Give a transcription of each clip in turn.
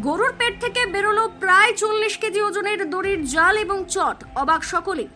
গরুর পেট থেকে বেরোলো প্রায় চল্লিশ কেজি ওজনের দড়ির জাল এবং চট। অবাক সকলেই।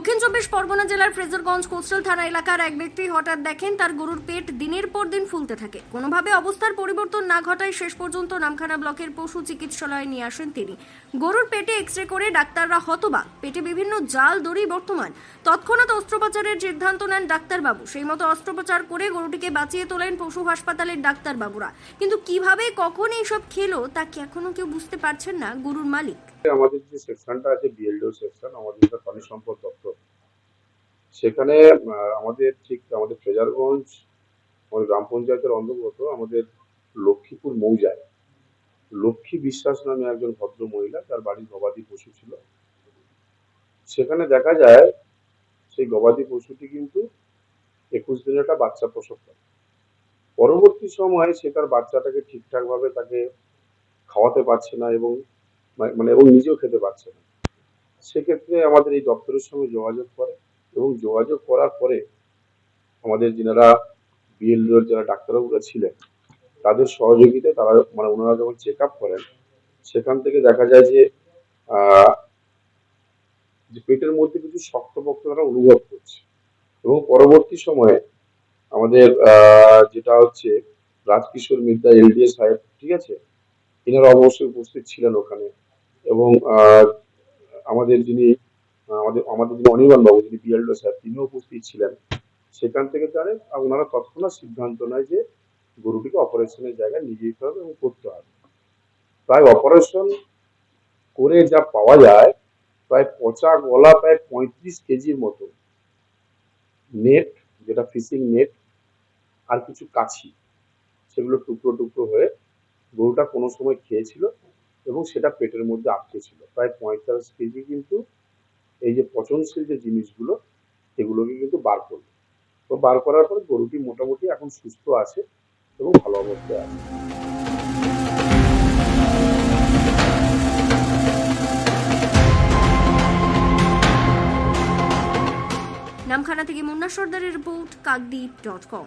দক্ষিণ চব্বিশ পরগনা জেলার ফ্রেজারগঞ্জ কোস্টাল থানা এলাকার এক ব্যক্তি হঠাৎ দেখেন তার গরুর পেট দিনের পর দিন ফুলতে থাকে। কোনোভাবে অবস্থার পরিবর্তন না ঘটায় শেষ পর্যন্ত নামখানা ব্লকের পশু চিকিৎসালয়ে নিয়ে আসেন তিনি। গরুর পেটে এক্স রে করে ডাক্তাররা হতবাক। পেটে বিভিন্ন জাল, দড়ি বর্তমান। তৎক্ষণাৎ অস্ত্রোপচারের সিদ্ধান্ত নেন ডাক্তারবাবু। সেই মতো অস্ত্রোপচার করে গরুটিকে বাঁচিয়ে তোলেন পশু হাসপাতালের ডাক্তারবাবুরা। কিন্তু কীভাবে, কখন এইসব খেলো, তা কি এখনও কেউ বুঝতে পারছেন না গরুর মালিক? আমাদের যে সেকশনটা আছে বিএলডিও সেকশন আমাদের যেটা প্রাণী সম্পদ দপ্তর, সেখানে আমাদের ঠিক আমাদের ফ্রেজারগঞ্জ আমাদের গ্রাম পঞ্চায়েতের অন্তর্গত আমাদের লক্ষ্মীপুর মৌজায়, লক্ষ্মী বিশ্বাস নামে একজন ভদ্র মহিলা, তার বাড়ি গবাদি পশু ছিল। সেখানে দেখা যায়, সেই গবাদি পশুটি কিন্তু একুশ দিনের একটা বাচ্চা প্রসব করে। পরবর্তী সময়ে সে তার বাচ্চাটাকে ঠিকঠাকভাবে তাকে খাওয়াতে পারছে না এবং মানে এবং নিজেও খেতে পারছে না। সেক্ষেত্রে আমাদের এই দপ্তরের সঙ্গে যোগাযোগ করে এবং যোগাযোগ করার পরে আমাদের যেনারা বিএলডিওর যারা ডাক্তারবাবুরা ছিলেন, তাদের সহযোগিতায় তারা মানে ওনারা যখন চেক আপ করেন, সেখান থেকে দেখা যায় যে যে পেটের মধ্যে কিছু শক্তপোক্ত তারা অনুভব করছে। এবং পরবর্তী সময়ে আমাদের যেটা হচ্ছে রাজকিশোর মিদ্যা এলডিএ সাহেব, ঠিক আছে? এনারা অবশ্যই উপস্থিত ছিলেন ওখানে। এবং আমাদের যিনি, আমাদের আমাদের যিনি অনির্বাণ বাবু, যিনি বিএলডো স্যার, তিনিও উপস্থিত ছিলেন। সেখান থেকে আর ওনারা তৎক্ষণাৎ সিদ্ধান্ত নেয় যে গরুটিকে অপারেশনের জায়গায় নিয়ে যেতে হবে এবং করতে হবে। প্রায় অপারেশন করে যা পাওয়া যায়, প্রায় পচা গলা, প্রায় পঁয়ত্রিশ কেজির মতো। নেট, যেটা ফিশিং নেট, আর কিছু কাছি, সেগুলো টুকরো টুকরো হয়ে গরুটা কোনো সময় খেয়েছিল এবং সেটা পেটের মধ্যে আটকে ছিল। প্রায় পঁয়তাল্লিশ কেজি কিন্তু এই যে পচনশীল যে জিনিসগুলো সেগুলোকে কিন্তু বার করল। তো বার করার পর গরুটি মোটামুটি এখন সুস্থ আছে এবং ভালো অবস্থায় আছে। নামখানা থেকে মুন্না সর্দারের রিপোর্ট, কাকদ্বীপ ডট কম